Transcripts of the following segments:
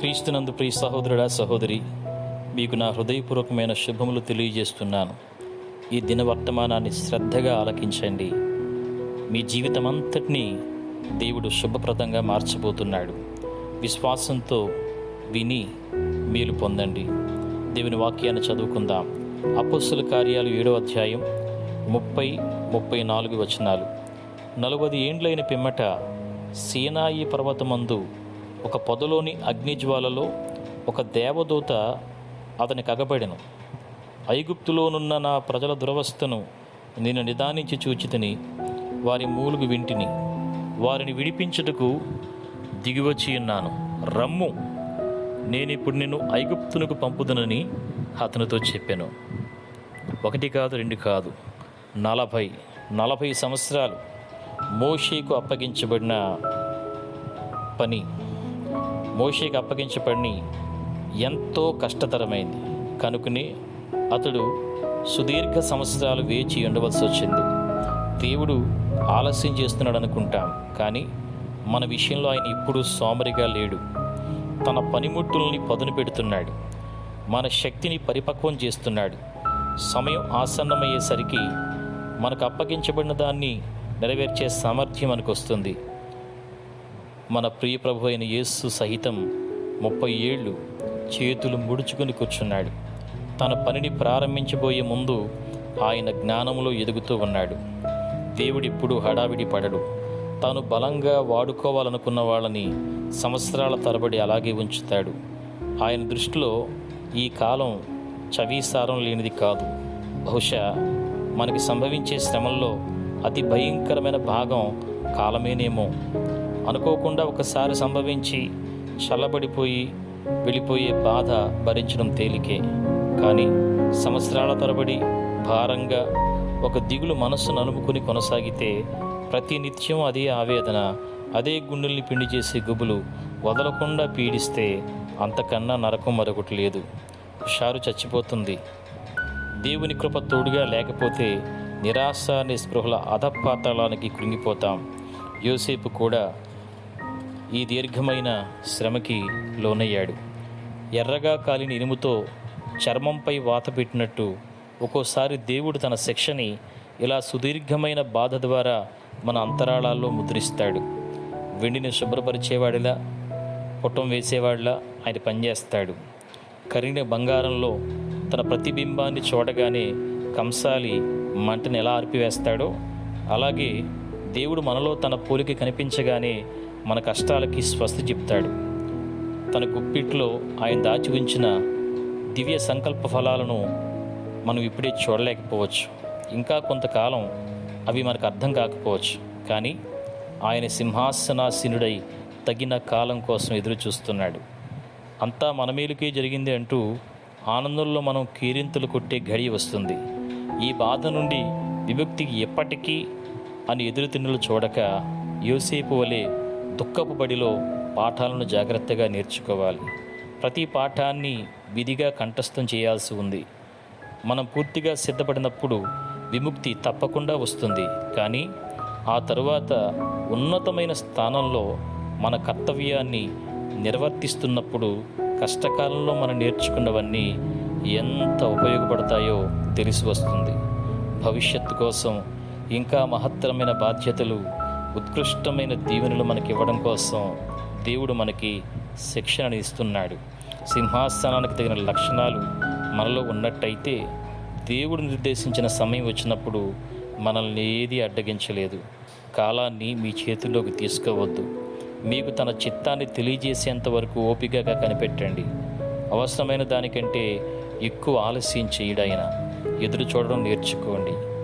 క్రీస్తునందు ప్రియ సహోదరుడా సహోదరి మీకు నా హృదయపూర్వకమైన శుభములు తెలియజేస్తున్నాను. ఈ దిన వర్తమానాన్ని శ్రద్ధగా ఆలకించండి. మీ జీవితమంతటినీ దేవుడు శుభప్రదంగా మార్చబోతున్నాడు. విశ్వాసంతో విని మేలు పొందండి. దేవుని వాక్యాన్ని చదువుకుందాం. అపస్సుల కార్యాలు ఏడో అధ్యాయం ముప్పై ముప్పై నాలుగు వచనాలు. నలభై ఏండ్లైన పిమ్మట సీనాయి పర్వతమందు ఒక పొదలోని అగ్నిజ్వాలలో ఒక దేవదూత అతని కగబడెను ఐగుప్తులోనున్న నా ప్రజల దురవస్థను నేను నిదానించి చూచితిని వారి మూలుగు వింటిని. వారిని విడిపించుటకు దిగివచ్చి ఉన్నాను. రమ్ము! నేనిప్పుడు నిన్ను ఐగుప్తునకు పంపుదనని అతనితో చెప్పాను. ఒకటి కాదు రెండు కాదు. నలభై నలభై సంవత్సరాలు మోషేకు అప్పగించబడిన పని. మోషేకు అప్పగించబడిన ఎంతో కష్టతరమైంది. కనుకనే అతడు సుదీర్ఘ సంవత్సరాలు వేచి ఉండవలసి వచ్చింది. దేవుడు ఆలస్యం చేస్తున్నాడు అనుకుంటాం కానీ మన విషయంలో ఆయన ఇప్పుడు సోమరిగా లేడు. తన పనిముట్టుల్ని పదును పెడుతున్నాడు. మన శక్తిని పరిపక్వం చేస్తున్నాడు. సమయం ఆసన్నమయ్యేసరికి మనకు అప్పగించబడిన దాన్ని నెరవేర్చే సామర్థ్యం మనకు వస్తుంది. మన ప్రియ ప్రభు అయిన యేస్సు సహితం ముప్పై ఏళ్ళు చేతులు ముడుచుకుని కూర్చున్నాడు. తన పనిని ప్రారంభించబోయే ముందు ఆయన జ్ఞానంలో ఎదుగుతూ ఉన్నాడు. దేవుడిప్పుడు హడావిడి పడడు. తాను బలంగా వాడుకోవాలనుకున్న వాళ్ళని సంవత్సరాల తరబడి అలాగే ఉంచుతాడు. ఆయన దృష్టిలో ఈ కాలం చవీసారం లేనిది కాదు. బహుశా మనకి సంభవించే శ్రమల్లో అతి భయంకరమైన భాగం కాలమేనేమో. అనుకోకుండా ఒకసారి సంభవించి చల్లబడిపోయి వెళ్ళిపోయే బాధ భరించడం తేలికే. కానీ సంవత్సరాల తరబడి భారంగా ఒక దిగులు మనస్సును అనుముకుని కొనసాగితే ప్రతి నిత్యం అదే ఆవేదన అదే గుండెల్ని పిండి చేసే గుబులు వదలకుండా పీడిస్తే అంతకన్నా నరకం మరొకటి లేదు. హుషారు చచ్చిపోతుంది. దేవుని కృప తోడుగా లేకపోతే నిరాశ నిస్పృహల అధపాతాళానికి కృంగిపోతాం. యోసేపు కూడా ఈ దీర్ఘమైన శ్రమకి లోనయ్యాడు. ఎర్రగా కాలిన ఇనుముతో చర్మంపై వాత పెట్టినట్టు ఒక్కోసారి దేవుడు తన శిక్షని ఇలా సుదీర్ఘమైన బాధ ద్వారా మన అంతరాళాల్లో ముద్రిస్తాడు. వెండిని శుభ్రపరిచేవాడిలా పుట్టం వేసేవాడిలా ఆయన పనిచేస్తాడు. కరిగిన బంగారంలో తన ప్రతిబింబాన్ని చూడగానే కంసాలి మంటని ఎలా ఆర్పివేస్తాడో అలాగే దేవుడు మనలో తన పోలిక కనిపించగానే మన కష్టాలకి స్వస్తి చెప్తాడు. తన గుప్పిట్లో ఆయన దాచి ఉంచిన దివ్య సంకల్ప ఫలాలను మనం ఇప్పుడే చూడలేకపోవచ్చు. ఇంకా కొంతకాలం అవి మనకు అర్థం కాకపోవచ్చు. కానీ ఆయన సింహాసనాసీనుడై తగిన కాలం కోసం ఎదురు చూస్తున్నాడు అంతా మన మేలుకే జరిగింది అంటూ ఆనందంలో మనం కీరింతలు కొట్టే గడి వస్తుంది. ఈ బాధ నుండి విముక్తికి ఎప్పటికీ అని ఎదురుతిన్నులు చూడక యోసేపు వలె దుఃఖపు బడిలో పాఠాలను జాగ్రత్తగా నేర్చుకోవాలి. ప్రతి పాఠాన్ని విధిగా కంఠస్థం చేయాల్సి ఉంది. మనం పూర్తిగా సిద్ధపడినప్పుడు విముక్తి తప్పకుండా వస్తుంది. కానీ ఆ తరువాత ఉన్నతమైన స్థానంలో మన కర్తవ్యాన్ని నిర్వర్తిస్తున్నప్పుడు కష్టకాలంలో మనం నేర్చుకున్నవన్నీ ఎంత ఉపయోగపడతాయో తెలిసి వస్తుంది. భవిష్యత్తు కోసం ఇంకా మహత్తరమైన బాధ్యతలు ఉత్కృష్టమైన దీవెనలు మనకి ఇవ్వడం కోసం దేవుడు మనకి శిక్షణను ఇస్తున్నాడు. సింహాసనానికి తగిన లక్షణాలు మనలో ఉన్నట్టయితే దేవుడు నిర్దేశించిన సమయం వచ్చినప్పుడు మనల్ని ఏది అడ్డగించలేదు. కాలాన్ని మీ చేతుల్లోకి తీసుకోవద్దు. మీకు తన చిత్తాన్ని తెలియజేసేంత వరకు ఓపికగా కనిపెట్టండి. అవసరమైన దానికంటే ఎక్కువ ఆలస్యం చేయడాయన. ఎదురు చూడడం నేర్చుకోండి.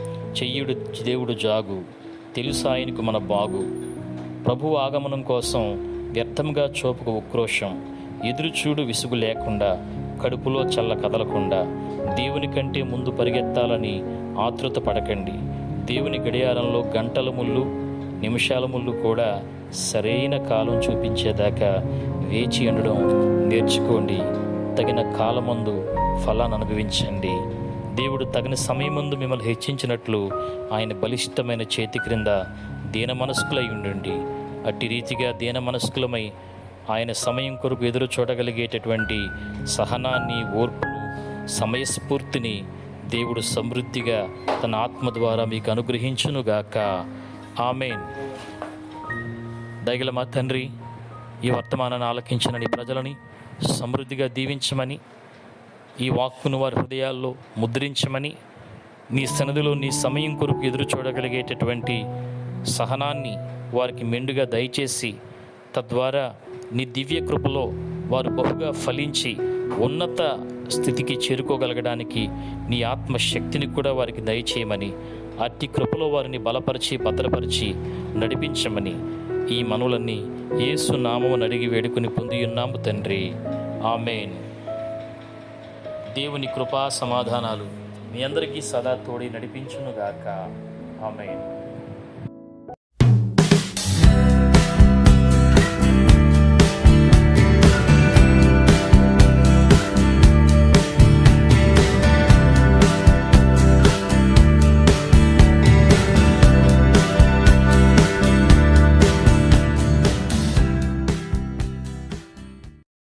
చెయ్యుడు దేవుడు జాగు. తెలుసు ఆయనకు మన బాగు. ప్రభు ఆగమనం కోసం వ్యర్థంగా చూపక ఉక్రోషం. ఎదురుచూడు విసుగు లేకుండా కడుపులో చల్ల కదలకుండా. దేవుని కంటే ముందు పరిగెత్తాలని ఆతృత పడకండి. దేవుని గడియారంలో గంటల ముళ్ళు నిమిషాల ముళ్ళు కూడా సరైన కాలం చూపించేదాకా వేచి ఉండడం నేర్చుకోండి. తగిన కాలమందు ఫలాన్ని అనుభవించండి. దేవుడు తగిన సమయమందు మిమ్మల్ని హెచ్చించినట్లు ఆయన బలిష్టమైన చేతి క్రింద దీన మనస్కులై ఉండండి. అట్టి రీతిగా దీన మనస్కులమై ఆయన సమయం కొరకు ఎదురు చూడగలిగేటటువంటి సహనాన్ని ఓర్పును సమయస్ఫూర్తిని దేవుడు సమృద్ధిగా తన ఆత్మ ద్వారా మీకు అనుగ్రహించునుగాక. ఆమెన్. దయగల మా తండ్రి ఈ వర్తమానాన్ని ఆలకించిన నీ ప్రజలని సమృద్ధిగా దీవించమని ఈ వాక్కును వారి హృదయాల్లో ముద్రించమని నీ సన్నిధిలో నీ సమయం కొరకు ఎదురు చూడగలిగేటటువంటి సహనాన్ని వారికి మెండుగా దయచేసి తద్వారా నీ దివ్య కృపలో వారు బహుగా ఫలించి ఉన్నత స్థితికి చేరుకోగలగడానికి నీ ఆత్మశక్తిని కూడా వారికి దయచేయమని అట్టి కృపలో వారిని బలపరిచి భద్రపరిచి నడిపించమని ఈ మనులన్నీ ఏసు నామమును అడిగి వేడుకుని పొంది ఉన్నాము తండ్రి. ఆమెన్. దేవుని కృపా సమాధానాలు మీ అందరికీ సదా తోడి నడిపించునుగాక. ఆమెన్.